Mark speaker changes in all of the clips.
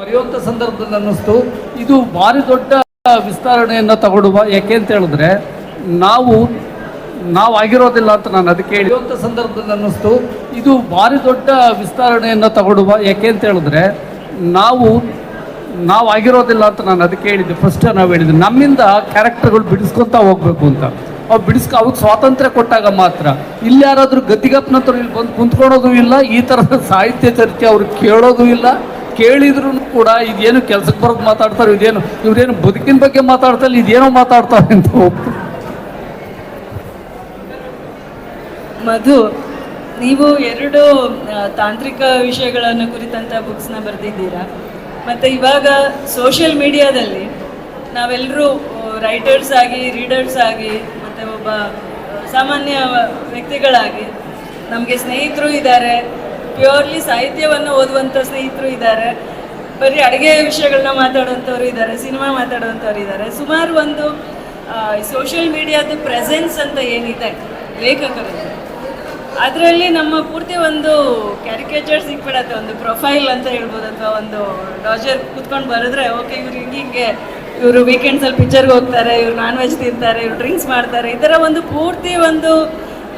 Speaker 1: ಬರೆಯುವಂಥ ಸಂದರ್ಭದಲ್ಲಿ ಅನ್ನಿಸ್ತು. ಇದು ಭಾರಿ ದೊಡ್ಡ ವಿಸ್ತರಣೆಯನ್ನು ತಗೊಡುವ ಯಾಕೆ ಅಂತ ಹೇಳಿದ್ರೆ, ನಾವು ನಾವು ಆಗಿರೋದಿಲ್ಲ ಅಂತ ನಾನು ಅದಕ್ಕೆ ಹೇಳುವಂಥ ಸಂದರ್ಭದಲ್ಲಿ ಅನ್ನಿಸ್ತು. ಇದು ಭಾರಿ ದೊಡ್ಡ ವಿಸ್ತರಣೆಯನ್ನು ತಗೊಡುವ ಯಾಕೆ ಅಂತ ಹೇಳಿದ್ರೆ, ನಾವು ನಾವು ಆಗಿರೋದಿಲ್ಲ ಅಂತ ನಾನು ಅದಕ್ಕೆ ಹೇಳಿದ್ದೆ. ಫಸ್ಟ್ ನಾವು ಹೇಳಿದ್ದೆ, ನಮ್ಮಿಂದ ಕ್ಯಾರೆಕ್ಟರ್ಗಳು ಬಿಡಿಸ್ಕೊತಾ ಹೋಗ್ಬೇಕು ಅಂತ. ಅವು ಬಿಡಿಸ್ಕೊ ಅವ್ರಿಗೆ ಸ್ವಾತಂತ್ರ್ಯ ಕೊಟ್ಟಾಗ ಮಾತ್ರ. ಇಲ್ಲಿ ಯಾರಾದರೂ ಗತಿಗಪ್ಪನಂತರ ಇಲ್ಲಿ ಬಂದು ಕುಂತ್ಕೊಳೋದು ಇಲ್ಲ, ಈ ಥರದ ಸಾಹಿತ್ಯ ಚರ್ಚೆ ಅವ್ರು ಕೇಳೋದು ಇಲ್ಲ. ಕೇಳಿದ್ರು ಕೂಡ ಇದೇನು ಕೆಲಸಕ್ಕೆ ಬರೋದು ಮಾತಾಡ್ತಾರೆ, ಇದೇನು, ಇವ್ರೇನು ಬದುಕಿನ ಬಗ್ಗೆ ಮಾತಾಡ್ತಾರೆ, ಇದೇನೋ ಮಾತಾಡ್ತಾರೆ ಅಂತ
Speaker 2: ಮಧು, ನೀವು ಎರಡು ತಾಂತ್ರಿಕ ವಿಷಯಗಳನ್ನು ಕುರಿತಂತ ಬುಕ್ಸ್ನ ಬರೆದಿದ್ದೀರಾ? ಮತ್ತೆ ಇವಾಗ ಸೋಷಿಯಲ್ ಮೀಡಿಯಾದಲ್ಲಿ ನಾವೆಲ್ಲರೂ ರೈಟರ್ಸ್ ಆಗಿ, ರೀಡರ್ಸ್ ಆಗಿ, ಮತ್ತೆ ಒಬ್ಬ ಸಾಮಾನ್ಯ ವ್ಯಕ್ತಿಗಳಾಗಿ ನಮಗೆ ಸ್ನೇಹಿತರು ಇದ್ದಾರೆ ಪ್ಯೂರ್ಲಿ ಸಾಹಿತ್ಯವನ್ನು ಓದುವಂಥ ಸ್ನೇಹಿತರು ಇದ್ದಾರೆ. ಬರೀ ಅಡುಗೆ ವಿಷಯಗಳನ್ನ ಮಾತಾಡುವಂಥವ್ರು ಇದ್ದಾರೆ, ಸಿನಿಮಾ ಮಾತಾಡುವಂಥವ್ರು ಇದ್ದಾರೆ. ಸುಮಾರು ಒಂದು ಸೋಷಿಯಲ್ ಮೀಡಿಯಾದ ಪ್ರೆಸೆನ್ಸ್ ಅಂತ ಏನಿದೆ ಲೇಖಕರು ಅದರಲ್ಲಿ ನಮ್ಮ ಪೂರ್ತಿ ಒಂದು ಕ್ಯಾರಿಕೇಚರ್ ಸಿಕ್ಬಿಡತ್ತೆ, ಒಂದು ಪ್ರೊಫೈಲ್ ಅಂತ ಹೇಳ್ಬೋದು ಅಥವಾ ಒಂದು ಡಾಜರ್ ಕೂತ್ಕೊಂಡು ಬರೆದ್ರೆ, ಓಕೆ, ಇವ್ರು ಹಿಂಗೆ ಹಿಂಗೆ, ಇವರು ವೀಕೆಂಡ್ಸಲ್ಲಿ ಪಿಕ್ಚರ್ಗೆ ಹೋಗ್ತಾರೆ, ಇವ್ರು ನಾನ್ ವೆಜ್ ತಿಂತಾರೆ, ಇವ್ರು ಡ್ರಿಂಕ್ಸ್ ಮಾಡ್ತಾರೆ. ಈ ಥರ ಒಂದು ಪೂರ್ತಿ ಒಂದು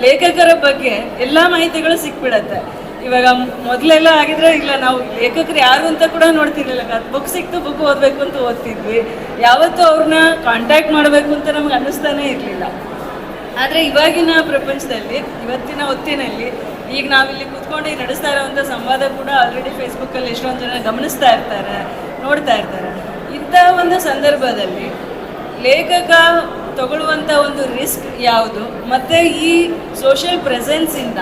Speaker 2: ಲೇಖಕರ ಬಗ್ಗೆ ಎಲ್ಲ ಮಾಹಿತಿಗಳು ಸಿಕ್ಬಿಡತ್ತೆ. ಇವಾಗ ಮೊದಲೆಲ್ಲ ಆಗಿದ್ರೆ ಇಲ್ಲ, ನಾವು ಲೇಖಕರು ಯಾರು ಅಂತ ಕೂಡ ನೋಡ್ತಿರ್ಲಿಲ್ಲ. ಬುಕ್ ಸಿಕ್ತು ಬುಕ್ ಓದಬೇಕು ಅಂತ ಓದ್ತಿದ್ವಿ. ಯಾವತ್ತೂ ಅವ್ರನ್ನ ಕಾಂಟ್ಯಾಕ್ಟ್ ಮಾಡಬೇಕು ಅಂತ ನಮ್ಗೆ ಅನ್ನಿಸ್ತಾನೆ ಇರಲಿಲ್ಲ. ಆದರೆ ಇವಾಗಿನ ಪ್ರಪಂಚದಲ್ಲಿ, ಇವತ್ತಿನ ಹೊತ್ತಿನಲ್ಲಿ, ಈಗ ನಾವಿಲ್ಲಿ ಕೂತ್ಕೊಂಡು ನಡೆಸ್ತಾ ಇರೋವಂಥ ಸಂವಾದ ಕೂಡ ಆಲ್ರೆಡಿ ಫೇಸ್ಬುಕ್ಕಲ್ಲಿ ಎಷ್ಟೊಂದು ಜನ ಗಮನಿಸ್ತಾ ಇರ್ತಾರೆ, ನೋಡ್ತಾ ಇರ್ತಾರೆ. ಇಂಥ ಒಂದು ಸಂದರ್ಭದಲ್ಲಿ ಲೇಖಕ ತಗೊಳ್ಳುವಂಥ ಒಂದು ರಿಸ್ಕ್ ಯಾವುದು? ಮತ್ತು ಈ ಸೋಷಿಯಲ್ ಪ್ರೆಸೆನ್ಸಿಂದ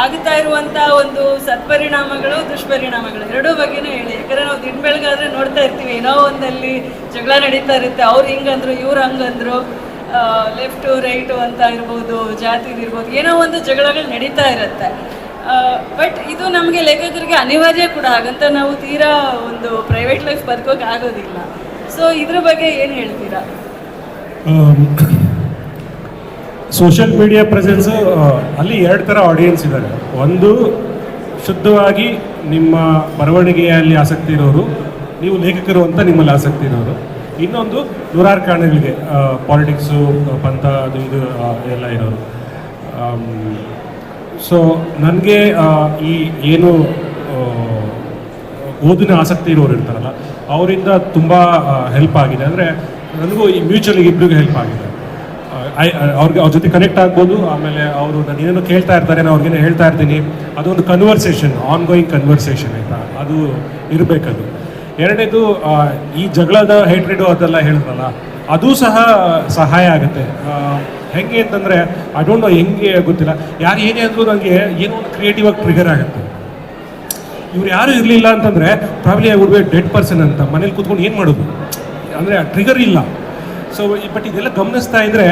Speaker 2: ಆಗ್ತಾ ಇರುವಂತ ಒಂದು ಸತ್ಪರಿಣಾಮಗಳು, ದುಷ್ಪರಿಣಾಮಗಳು ಎರಡೂ ಬಗ್ಗೆನೂ ಹೇಳಿ. ಯಾಕಂದ್ರೆ ನಾವು ದಿನ ಬೆಳಗಾದ್ರೆ ನೋಡ್ತಾ ಇರ್ತೀವಿ. ಏನೋ ಒಂದಲ್ಲಿ ಜಗಳ ನಡೀತಾ ಇರುತ್ತೆ. ಅವ್ರು ಹಿಂಗಂದ್ರು, ಇವ್ರು ಹಂಗಂದ್ರು ಲೆಫ್ಟು ರೈಟು ಅಂತ ಇರ್ಬೋದು ಜಾತಿ ಇರ್ಬೋದು, ಏನೋ ಒಂದು ಜಗಳಗಳು ನಡೀತಾ ಇರುತ್ತೆ. ಬಟ್ ಇದು ನಮಗೆ ಲೇಖಕರಿಗೆ ಅನಿವಾರ್ಯ ಕೂಡ. ಹಾಗಂತ ನಾವು ತೀರಾ ಒಂದು ಪ್ರೈವೇಟ್ ಲೈಫ್ ಬದುಕೋಕೆ ಆಗೋದಿಲ್ಲ. ಸೊ ಇದ್ರ ಬಗ್ಗೆ ಏನು ಹೇಳ್ತೀರಾ?
Speaker 3: ಸೋಷಿಯಲ್ ಮೀಡಿಯಾ ಪ್ರೆಸೆನ್ಸ್ ಅಲ್ಲಿ ಎರಡು ಥರ ಆಡಿಯನ್ಸ್ ಇದ್ದಾರೆ ಒಂದು, ಶುದ್ಧವಾಗಿ ನಿಮ್ಮ ಬರವಣಿಗೆಯಲ್ಲಿ ಆಸಕ್ತಿ ಇರೋರು, ನೀವು ಲೇಖಕರು ಅಂತ ನಿಮ್ಮಲ್ಲಿ ಆಸಕ್ತಿ ಇರೋರು. ಇನ್ನೊಂದು ನೂರಾರು ಕಾರಣಗಳಿಗೆ ಪಾಲಿಟಿಕ್ಸು ಪಂಥ, ಅದು ಇದು ಎಲ್ಲ ಇರೋರು. ಸೊ ನನಗೆ ಈ ಏನು ಓದಿನ ಆಸಕ್ತಿ ಇರೋರು ಇರ್ತಾರಲ್ಲ, ಅವರಿಂದ ತುಂಬ ಹೆಲ್ಪ್ ಆಗಿದೆ. ಅಂದರೆ, ನನಗೂ ಈ ಮ್ಯೂಚುವಲಿ ಇಬ್ಬರಿಗೂ ಹೆಲ್ಪ್ ಆಗಿದೆ. ಅವ್ರಿಗೆ ಅವ್ರ ಜೊತೆ ಕನೆಕ್ಟ್ ಆಗ್ಬೋದು. ಆಮೇಲೆ ಅವರು ನಾನು ಏನೇನು ಕೇಳ್ತಾ ಇರ್ತಾರೆ, ನಾನು ಅವ್ರಿಗೇನೋ ಹೇಳ್ತಾ ಇರ್ತೀನಿ. ಅದೊಂದು ಕನ್ವರ್ಸೇಷನ್ ಆನ್ ಗೋಯಿಂಗ್ ಕನ್ವರ್ಸೇಷನ್ ಆಯಿತಾ? ಅದು ಇರಬೇಕದು. ಎರಡನೇದು ಈ ಜಗಳದ ಹೇಟ್ರಿಡು ಅದೆಲ್ಲ ಹೇಳಿದ್ರಲ್ಲ, ಅದು ಸಹ ಸಹಾಯ ಆಗುತ್ತೆ. ಹೆಂಗೆ ಅಂತಂದರೆ ಐ ಡೋಂಟ್ ನೋ ಹೆಂಗೆ ಗೊತ್ತಿಲ್ಲ. ಯಾರು ಏನೇ ಅಂದರೂ ನನಗೆ ಏನೋ ಒಂದು ಕ್ರಿಯೇಟಿವ್ ಆಗಿ ಟ್ರಿಗರ್ ಆಗುತ್ತೆ. ಇವ್ರು ಯಾರು ಇರಲಿಲ್ಲ ಅಂತಂದರೆ probably I would be dead person ಅಂತ ಮನೇಲಿ ಕೂತ್ಕೊಂಡು ಏನು ಮಾಡೋದು? ಅಂದರೆ ಟ್ರಿಗರ್ ಇಲ್ಲ. ಸೊ ಬಟ್ ಇದೆಲ್ಲ ಗಮನಿಸ್ತಾ ಇದ್ದರೆ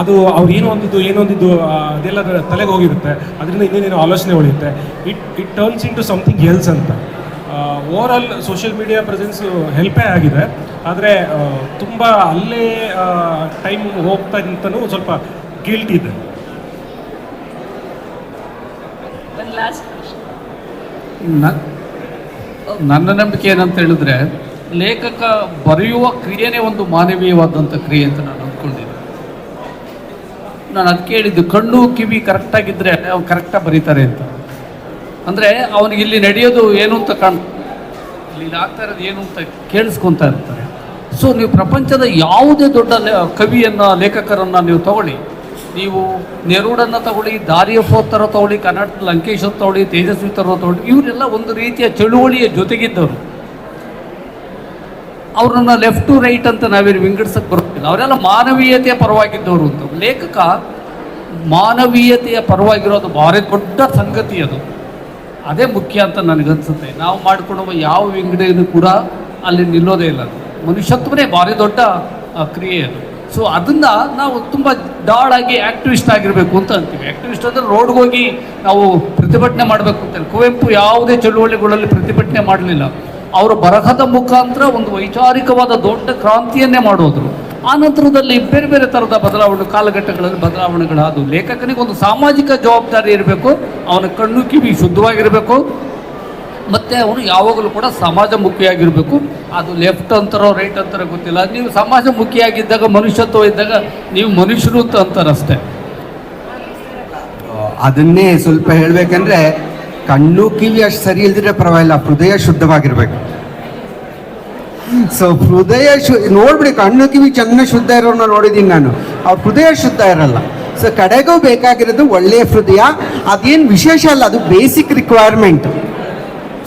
Speaker 3: ಅದು ಅವ್ರು ಏನು ಒಂದಿದ್ದು ಏನು ಒಂದಿದ್ದು ಆ, ಅದೆಲ್ಲ ಅದರ ತಲೆಗೆ ಹೋಗಿರುತ್ತೆ. ಅದರಿಂದ ಇನ್ನೇನೇನೋ ಆಲೋಚನೆ ಉಳಿಯುತ್ತೆ. It it turns into something else ಅಂತ. Overall social media presence ಹೆಲ್ಪೇ ಆಗಿದೆ. ಆದರೆ ತುಂಬ ಅಲ್ಲೇ ಟೈಮ್ ಹೋಗ್ತಾ ಅಂತಲೂ ಸ್ವಲ್ಪ ಗಿಲ್ಟ್ ಇದೆ.
Speaker 1: ನನ್ನ ನಂಬಿಕೆ ಏನಂತ ಹೇಳಿದ್ರೆ ಲೇಖಕ ಬರೆಯುವ ಕ್ರಿಯೆನೇ ಒಂದು ಮಾನವೀಯವಾದಂಥ ಕ್ರಿಯೆ ಅಂತ ನಾನು ಅಂದ್ಕೊಂಡಿದ್ದೆ. ನಾನು ಅದಕ್ಕೆ ಹೇಳಿದ್ದು ಕಣ್ಣು ಕಿವಿ ಕರೆಕ್ಟಾಗಿದ್ದರೆ ಅವ್ನು ಕರೆಕ್ಟಾಗಿ ಬರೀತಾರೆ ಅಂತ. ಅಂದರೆ ಅವನಿಗೆ ಇಲ್ಲಿ ನಡೆಯೋದು ಏನು ಅಂತ ಕಾಣ್ ಇಲ್ಲಿ ಆಗ್ತಾ ಇರೋದು ಏನು ಅಂತ ಕೇಳಿಸ್ಕೊತಾ ಇರ್ತಾರೆ. ಸೊ ನೀವು ಪ್ರಪಂಚದ ಯಾವುದೇ ದೊಡ್ಡ ಕವಿಯನ್ನು, ಲೇಖಕರನ್ನು ನೀವು ತಗೊಳ್ಳಿ. ನೀವು ನೆರೂಡನ್ನು ತಗೊಳ್ಳಿ ದಾರಿಯ ಥರ ತಗೊಳ್ಳಿ ಕನ್ನಡ ಲಂಕೇಶ್ವರ ತಗೊಳ್ಳಿ, ತೇಜಸ್ವಿ ಥರ ತಗೊಳ್ಳಿ, ಇವರೆಲ್ಲ ಒಂದು ರೀತಿಯ ಚಳುವಳಿಯ ಜೊತೆಗಿದ್ದವರು. ಅವ್ರನ್ನ ಲೆಫ್ಟ್ ಟು ರೈಟ್ ಅಂತ ನಾವೇನು ವಿಂಗಡಿಸಕ್ಕೆ ಬರೋದಿಲ್ಲ ಅವರೆಲ್ಲ ಮಾನವೀಯತೆಯ ಪರವಾಗಿದ್ದವರು ಅಂತ. ಲೇಖಕ ಮಾನವೀಯತೆಯ ಪರವಾಗಿರೋದು ಭಾರಿ ದೊಡ್ಡ ಸಂಗತಿ ಅದು. ಅದೇ ಮುಖ್ಯ ಅಂತ ನನಗನ್ಸುತ್ತೆ. ನಾವು ಮಾಡಿಕೊಳ್ಳುವ ಯಾವ ವಿಂಗಡೆಯೂ ಕೂಡ ಅಲ್ಲಿ ನಿಲ್ಲೋದೇ ಇಲ್ಲ. ಮನುಷ್ಯತ್ವನೇ ಭಾರಿ ದೊಡ್ಡ ಕ್ರಿಯೆ ಅದು. ಸೊ ಅದನ್ನು ನಾವು ತುಂಬ ಡಾಳಾಗಿ ಆ್ಯಕ್ಟಿವಿಸ್ಟ್ ಆಗಿರಬೇಕು ಅಂತ ಅಂತೀವಿ. ಆ್ಯಕ್ಟಿವಿಸ್ಟ್ ಅಂದರೆ ರೋಡ್ಗೆ ಹೋಗಿ ನಾವು ಪ್ರತಿಭಟನೆ ಮಾಡಬೇಕು ಅಂತ. ಕುವೆಂಪು ಯಾವುದೇ ಚಳುವಳಿಗಳಲ್ಲಿ ಪ್ರತಿಭಟನೆ ಮಾಡಲಿಲ್ಲ. ಅವರ ಬರಹದ ಮುಖಾಂತರ ಒಂದು ವೈಚಾರಿಕವಾದ ದೊಡ್ಡ ಕ್ರಾಂತಿಯನ್ನೇ ಮಾಡೋದ್ರು. ಆ ನಂತರದಲ್ಲಿ ಬೇರೆ ಬೇರೆ ಥರದ ಬದಲಾವಣೆ, ಕಾಲಘಟ್ಟಗಳಲ್ಲಿ ಬದಲಾವಣೆಗಳಾದವು. ಲೇಖಕನಿಗೆ ಒಂದು ಸಾಮಾಜಿಕ ಜವಾಬ್ದಾರಿ ಇರಬೇಕು, ಅವನ ಕಣ್ಣು ಕಿವಿ ಶುದ್ಧವಾಗಿರಬೇಕು, ಮತ್ತು ಅವನು ಯಾವಾಗಲೂ ಕೂಡ ಸಮಾಜಮುಖಿಯಾಗಿರಬೇಕು. ಅದು ಲೆಫ್ಟ್ ಅಂತಾರೋ, ರೈಟ್ ಅಂತಾರೋ ಗೊತ್ತಿಲ್ಲ. ನೀವು ಸಮಾಜಮುಖಿಯಾಗಿದ್ದಾಗ, ಮನುಷ್ಯತ್ವ ಇದ್ದಾಗ, ನೀವು ಮನುಷ್ಯರು ಅಂತ ಅಂತಾರಷ್ಟೇ
Speaker 4: ಅದನ್ನೇ ಸ್ವಲ್ಪ ಹೇಳಬೇಕಂದ್ರೆ, ಕಣ್ಣು ಕಿವಿ ಅಷ್ಟು ಸರಿ ಇಲ್ದಿದ್ರೆ ಪರವಾಗಿಲ್ಲ, ಹೃದಯ ಶುದ್ಧವಾಗಿರ್ಬೇಕು. ಸೊ ಹೃದಯ ಶು, ನೋಡ್ಬಿಡಿ, ಕಣ್ಣು ಕಿವಿ ಚೆನ್ನ ಶುದ್ಧ ಇರೋನ್ನ ನೋಡಿದ್ದೀನಿ ನಾನು. ಅವ್ರ ಹೃದಯ ಶುದ್ಧ ಇರಲ್ಲ. ಸೊ ಕಡೆಗೂ ಬೇಕಾಗಿರೋದು ಒಳ್ಳೆಯ ಹೃದಯ, ಅದೇನು ವಿಶೇಷ ಅಲ್ಲ, ಅದು ಬೇಸಿಕ್ ರಿಕ್ವೈರ್ಮೆಂಟ್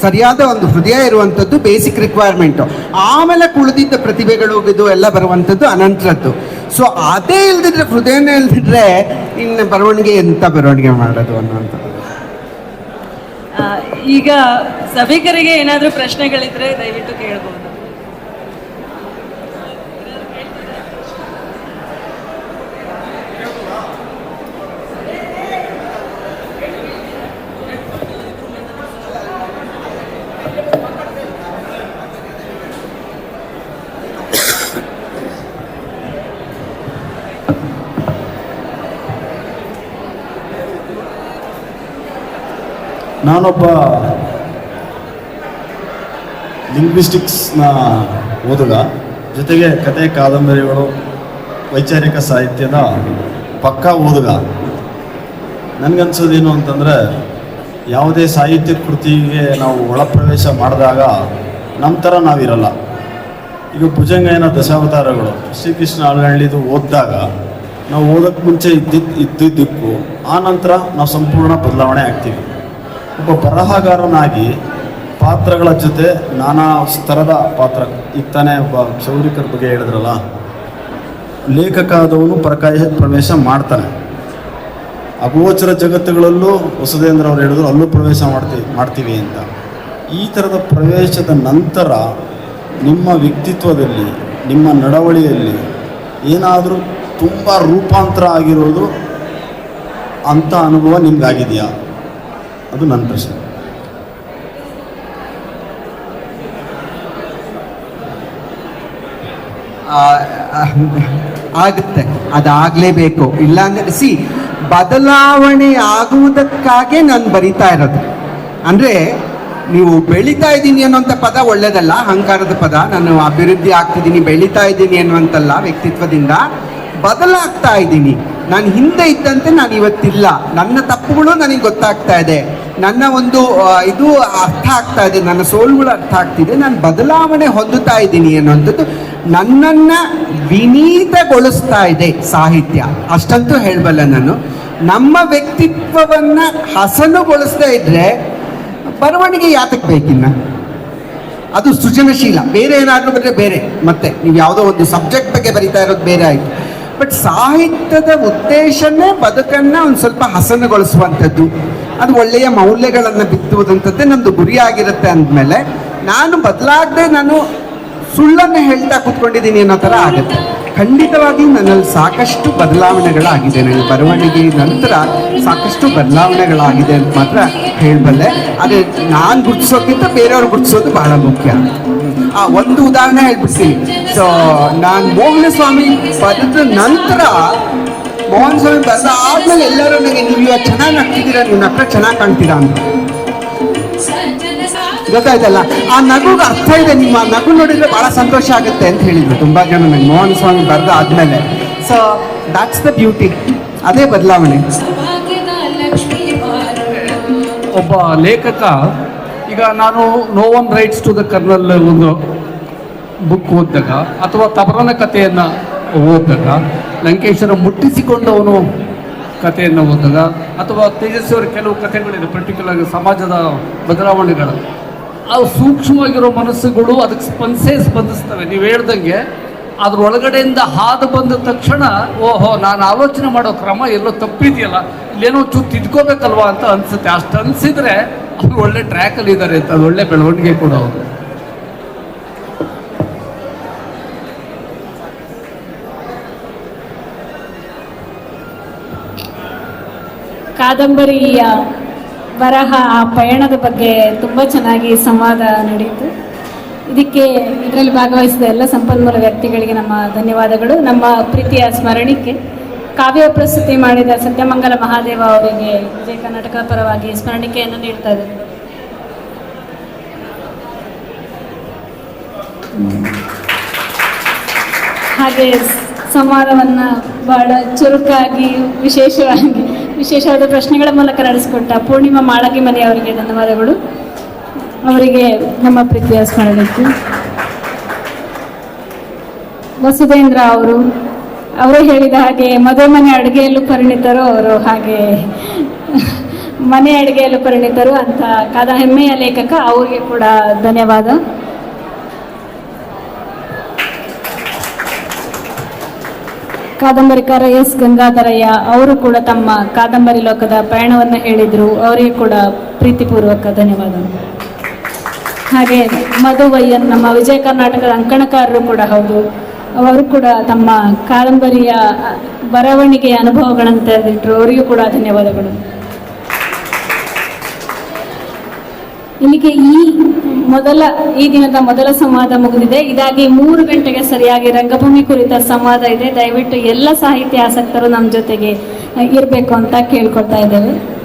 Speaker 4: ಸರಿಯಾದ ಒಂದು ಹೃದಯ ಇರುವಂಥದ್ದು ಬೇಸಿಕ್ ರಿಕ್ವೈರ್ಮೆಂಟು ಆಮೇಲೆ ಕುಳಿದಿದ್ದ ಪ್ರತಿಭೆಗಳು, ಇದು ಎಲ್ಲ ಬರುವಂಥದ್ದು ಅನಂತರದ್ದು. ಸೊ ಅದೇ ಇಲ್ದಿದ್ರೆ, ಹೃದಯನೇ ಇಲ್ದಿದ್ರೆ, ಇನ್ನು ಬರವಣಿಗೆ ಎಂತ ಬರವಣಿಗೆ ಮಾಡೋದು
Speaker 2: ಅನ್ನುವಂಥ ಈಗ ಸಭಿಕರಿಗೆ ಏನಾದರೂ ಪ್ರಶ್ನೆಗಳಿದ್ರೆ ದಯವಿಟ್ಟು ಕೇಳ್ಬೋದು.
Speaker 5: ನಾನೊಬ್ಬ ಲಿಂಗ್ವಿಸ್ಟಿಕ್ಸ್ನ ಓದುಗ. ಜೊತೆಗೆ ಕತೆ, ಕಾದಂಬರಿಗಳು, ವೈಚಾರಿಕ ಸಾಹಿತ್ಯದ ಪಕ್ಕಾ ಓದುಗ. ನನಗನ್ಸೋದೇನು ಅಂತಂದರೆ, ಯಾವುದೇ ಸಾಹಿತ್ಯ ಕೃತಿಗೆ ನಾವು ಒಳಪ್ರವೇಶ ಮಾಡಿದಾಗ ನಮ್ಮ ಥರ ನಾವಿರಲ್ಲ. ಈಗ ಭುಜಂಗಯನ ದಶಾವತಾರಗಳು, ಶ್ರೀಕೃಷ್ಣ ಅಳಹಳ್ಳಿದು ಓದಿದಾಗ ನಾವು ಓದೋಕ್ಕೆ ಮುಂಚೆ ಇದ್ದಿದ್ದು ಇದ್ದಿದ್ದಕ್ಕೂ ಆ ನಂತರ ನಾವು ಸಂಪೂರ್ಣ ಬದಲಾವಣೆ ಆಗ್ತೀವಿ. ಒಬ್ಬ ಬರಹಗಾರನಾಗಿ ಪಾತ್ರಗಳ ಜೊತೆ ನಾನಾ ಸ್ತರದ ಪಾತ್ರ ಇತ್ತಾನೆ ತಾನೇ ಒಬ್ಬ ಚೌರಿಕರ ಬಗ್ಗೆ ಹೇಳಿದ್ರಲ್ಲ. ಲೇಖಕ ಆದವನು ಪ್ರಕಾಶ ಪ್ರವೇಶ ಮಾಡ್ತಾನೆ. ಅಗೋಚರ ಜಗತ್ತುಗಳಲ್ಲೂ ವಸುದೇಂದ್ರ ಅವರು ಹೇಳಿದ್ರು, ಅಲ್ಲೂ ಪ್ರವೇಶ ಮಾಡ್ತೀವಿ ಮಾಡ್ತೀವಿ ಅಂತ. ಈ ಥರದ ಪ್ರವೇಶದ ನಂತರ ನಿಮ್ಮ ವ್ಯಕ್ತಿತ್ವದಲ್ಲಿ, ನಿಮ್ಮ ನಡವಳಿಯಲ್ಲಿ ಏನಾದರೂ ತುಂಬ ರೂಪಾಂತರ ಆಗಿರೋದು ಅಂಥ ಅನುಭವ ನಿಮ್ಗಾಗಿದೆಯಾ? ಅದು ನನ್ನ ಪ್ರಶ್ನೆ.
Speaker 4: ಆಗುತ್ತೆ. ಅದಾಗಲೇಬೇಕು. ಇಲ್ಲಾಂದ್ರೆ, ಸಿ, ಬದಲಾವಣೆ ಆಗುವುದಕ್ಕಾಗೆ ನಾನು ಬರಿತಾ ಇರೋದು. ಅಂದರೆ, ನೀವು ಬೆಳೀತಾ ಇದ್ದೀನಿ ಅನ್ನೋಂಥ ಪದ ಒಳ್ಳೇದಲ್ಲ, ಅಹಂಕಾರದ ಪದ. ನಾನು ಅಭಿವೃದ್ಧಿ ಆಗ್ತಿದ್ದೀನಿ, ಬೆಳೀತಾ ಇದ್ದೀನಿ ಅನ್ನುವಂತಲ್ಲ ವ್ಯಕ್ತಿತ್ವದಿಂದ. ಬದಲಾಗ್ತಾ ಇದ್ದೀನಿ. ನಾನು ಹಿಂದೆ ಇದ್ದಂತೆ ನಾನು ಇವತ್ತಿಲ್ಲ. ನನ್ನ ತಪ್ಪುಗಳು ನನಗೆ ಗೊತ್ತಾಗ್ತಾ ಇದೆ. ನನ್ನ ಒಂದು ಇದು ಅರ್ಥ ಆಗ್ತಾ ಇದೆ. ನನ್ನ ಸೋಲುಗಳು ಅರ್ಥ ಆಗ್ತಿದೆ ನಾನು ಬದಲಾವಣೆ ಹೊಂದುತ್ತಾ ಇದ್ದೀನಿ ಅನ್ನುವಂಥದ್ದು ನನ್ನನ್ನು ವಿನೀತಗೊಳಿಸ್ತಾ ಇದೆ ಸಾಹಿತ್ಯ. ಅಷ್ಟಂತೂ ಹೇಳಬಲ್ಲ ನಾನು. ನಮ್ಮ ವ್ಯಕ್ತಿತ್ವವನ್ನು ಹಸನುಗೊಳಿಸ್ತಾ ಇದ್ರೆ ಬರವಣಿಗೆ ಯಾತಕ್ಕೆ ಬೇಕಿನ್ನ? ಅದು ಸೃಜನಶೀಲ. ಬೇರೆ ಏನಾದರೂ ಬಂದರೆ ಬೇರೆ. ಮತ್ತೆ ನೀವು ಯಾವುದೋ ಒಂದು ಸಬ್ಜೆಕ್ಟ್ ಬಗ್ಗೆ ಬರಿತಾ ಇರೋದು ಬೇರೆ ಆಯಿತು. ಬಟ್ ಸಾಹಿತ್ಯದ ಉದ್ದೇಶನೇ ಬದುಕನ್ನ ಒಂದು ಸ್ವಲ್ಪ ಹಸನುಗೊಳಿಸುವಂಥದ್ದು. ಅದು ಒಳ್ಳೆಯ ಮೌಲ್ಯಗಳನ್ನು ಬಿತ್ತುವುದಂಥದ್ದೇ ನಂದು ಗುರಿಯಾಗಿರುತ್ತೆ ಅಂದಮೇಲೆ, ನಾನು ಬದಲಾಗದೆ ನಾನು ಸುಳ್ಳನ್ನು ಹೇಳ್ತಾ ಕೂತ್ಕೊಂಡಿದ್ದೀನಿ ಅನ್ನೋ ಥರ ಆಗುತ್ತೆ. ಖಂಡಿತವಾಗಿ ನನ್ನಲ್ಲಿ ಸಾಕಷ್ಟು ಬದಲಾವಣೆಗಳಾಗಿದೆ. ನನ್ನ ಬರವಣಿಗೆ ನಂತರ ಸಾಕಷ್ಟು ಬದಲಾವಣೆಗಳಾಗಿದೆ ಅಂತ ಮಾತ್ರ ಹೇಳಬಲ್ಲೆ. ಆದರೆ ನಾನು ಗುರ್ತಿಸೋಕ್ಕಿಂತ ಬೇರೆಯವ್ರು ಗುರ್ತಿಸೋದು ಬಹಳ ಮುಖ್ಯ. ಆ ಒಂದು ಉದಾಹರಣೆ ಹೇಳ್ಬಿಡ್ತೀನಿ ಸೊ ನಾನು ಮೋಹನ ಸ್ವಾಮಿ ಬರೆದ ನಂತರ ಮೋಹನ್ ಸ್ವಾಮಿ ಬರೆದ ಆದ್ಮೇಲೆ ಎಲ್ಲರೂ ನನಗೆ, ನೀವು ಚೆನ್ನಾಗಿ ಆಗ್ತಿದ್ದೀರಾ ನಿನ್ನ ಹತ್ರ ಚೆನ್ನಾಗಿ ಕಾಣ್ತೀರಾ? ಅಂತ. ಗೊತ್ತಾಯ್ತಲ್ಲ? ಆ ನಗುಗೆ ಅರ್ಥ ಇದೆ ನಿಮ್ಮ ನಗು ನೋಡಿದ್ರೆ ಬಹಳ ಸಂತೋಷ ಆಗುತ್ತೆ ಅಂತ ಹೇಳಿದ್ರು. ತುಂಬಾ ಜನ ನನಗೆ ಮೋಹನ್ ಸ್ವಾಮಿ ಬರೆದ ಆದ್ಮೇಲೆ. ಸೊ ದಾಟ್ಸ್ ದ ಬ್ಯೂಟಿ ಅದೇ ಬದಲಾವಣೆ.
Speaker 1: ಒಬ್ಬ ಲೇಖಕ ಈಗ ನಾನು no one writes to the colonel ಒಂದು ಬುಕ್ ಓದಿದಾಗ ಅಥವಾ ತಬರನ ಕಥೆಯನ್ನು ಓದಿದಾಗ ಲಂಕೇಶ್ವರ ಮುಟ್ಟಿಸಿಕೊಂಡವನು ಕಥೆಯನ್ನು ಓದಿದಾಗ ಅಥವಾ ತೇಜಸ್ವಿಯವರ ಕೆಲವು ಕಥೆಗಳಿದೆ ಪರ್ಟಿಕ್ಯುಲರ್ ಸಮಾಜದ ಬದಲಾವಣೆಗಳು ಅವು ಸೂಕ್ಷ್ಮವಾಗಿರೋ ಮನಸ್ಸುಗಳು ಅದಕ್ಕೆ ಸ್ಪಂದಿಸೇ ಸ್ಪಂದಿಸ್ತವೆ. ನೀವು ಹೇಳ್ದಂಗೆ ಅದ್ರ ಒಳಗಡೆಯಿಂದ ಹಾದು ಬಂದ ತಕ್ಷಣ, ಓಹೋ, ನಾನು ಆಲೋಚನೆ ಮಾಡೋ ಕ್ರಮ ಎಲ್ಲೋ ತಪ್ಪಿದೆಯಲ್ಲ, ಇಲ್ಲೇನೋ ಚೂರು ತಿದ್ಕೋಬೇಕಲ್ವಾ ಅಂತ ಅನ್ಸುತ್ತೆ. ಅಷ್ಟು ಅನಿಸಿದ್ರೆ ಅವ್ರು ಒಳ್ಳೆ ಟ್ರ್ಯಾಕಲ್ಲಿ ಇದ್ದಾರೆ ಅಂತ, ಅದು ಒಳ್ಳೆ ಬೆಳವಣಿಗೆ ಕೂಡ ಅವರು
Speaker 6: ಕಾದಂಬರಿಯ ಬರಹ ಆ ಪಯಣದ ಬಗ್ಗೆ ತುಂಬ ಚೆನ್ನಾಗಿ ಸಂವಾದ ನಡೆಯಿತು. ಇದಕ್ಕೆ ಇದರಲ್ಲಿ ಭಾಗವಹಿಸಿದ ಎಲ್ಲ ಸಂಪನ್ಮೂಲ ವ್ಯಕ್ತಿಗಳಿಗೆ ನಮ್ಮ ಧನ್ಯವಾದಗಳು. ನಮ್ಮ ಪ್ರೀತಿಯ ಸ್ಮರಣಿಕೆ ಕಾವ್ಯ ಪ್ರಸ್ತುತಿ ಮಾಡಿದ ಸತ್ಯಮಂಗಲ ಮಹಾದೇವ ಅವರಿಗೆ ವಿಜಯ ಕರ್ನಾಟಕ ಪರವಾಗಿ ಸ್ಮರಣಿಕೆಯನ್ನು ನೀಡ್ತಾ ಇದ್ದಾರೆ ಹಾಗೆ ಸಂವಾದವನ್ನು ಬಹಳ ಚುರುಕಾಗಿ, ವಿಶೇಷವಾಗಿ ವಿಶೇಷವಾದ ಪ್ರಶ್ನೆಗಳ ಮೂಲಕ ನಡೆಸಿಕೊಟ್ಟ ಪೂರ್ಣಿಮಾ ಮಾಳಗಿ ಮನೆಯವರಿಗೆ ಧನ್ಯವಾದಗಳು. ಅವರಿಗೆ ನಮ್ಮ ಪ್ರೀತಿಯ ಸ್ಮರಣೆ ವಸುಧೇಂದ್ರ ಅವರು, ಅವರೇ ಹೇಳಿದ ಹಾಗೆ ಮದುವೆ ಮನೆ ಅಡುಗೆಯಲ್ಲೂ ಪರಿಣಿತರು, ಅವರು ಹಾಗೆ ಮನೆ ಅಡುಗೆಯಲ್ಲೂ ಪರಿಣಿತರು ಅಂತ ಕಾದ ಹೆಮ್ಮೆಯ ಲೇಖಕ, ಅವರಿಗೆ ಕೂಡ ಧನ್ಯವಾದ. ಕಾದಂಬರಿಕಾರ ಎಸ್ ಗಂಗಾಧರಯ್ಯ, ಅವರು ಕೂಡ ತಮ್ಮ ಕಾದಂಬರಿ ಲೋಕದ ಪಯಣವನ್ನು ಹೇಳಿದರು. ಅವರಿಗೆ ಕೂಡ ಪ್ರೀತಿಪೂರ್ವಕ ಧನ್ಯವಾದ ಹಾಗೆ ಮಧು ವಯ್ಯನ್ ನಮ್ಮ ವಿಜಯ ಕರ್ನಾಟಕದ ಅಂಕಣಕಾರರು ಕೂಡ ಹೌದು. ಅವರು ಕೂಡ ತಮ್ಮ ಕಾದಂಬರಿಯ ಬರವಣಿಗೆಯ ಅನುಭವಗಳನ್ನು ತೆರೆದಿಟ್ಟರು ಅವರಿಗೂ ಕೂಡ ಧನ್ಯವಾದಗಳು. ಇಲ್ಲಿಗೆ ಈ ಮೊದಲ, ಈ ದಿನದ ಮೊದಲ ಸಂವಾದ ಮುಗಿದಿದೆ. ಇದಾಗಿ ಮೂರು ಗಂಟೆಗೆ ಸರಿಯಾಗಿ ರಂಗಭೂಮಿ ಕುರಿತ ಸಂವಾದ ಇದೆ. ದಯವಿಟ್ಟು ಎಲ್ಲ ಸಾಹಿತ್ಯ ಆಸಕ್ತರು ನಮ್ಮ ಜೊತೆಗೆ ಇರಬೇಕು ಅಂತ ಕೇಳ್ಕೊಳ್ತಾ ಇದ್ದೇವೆ.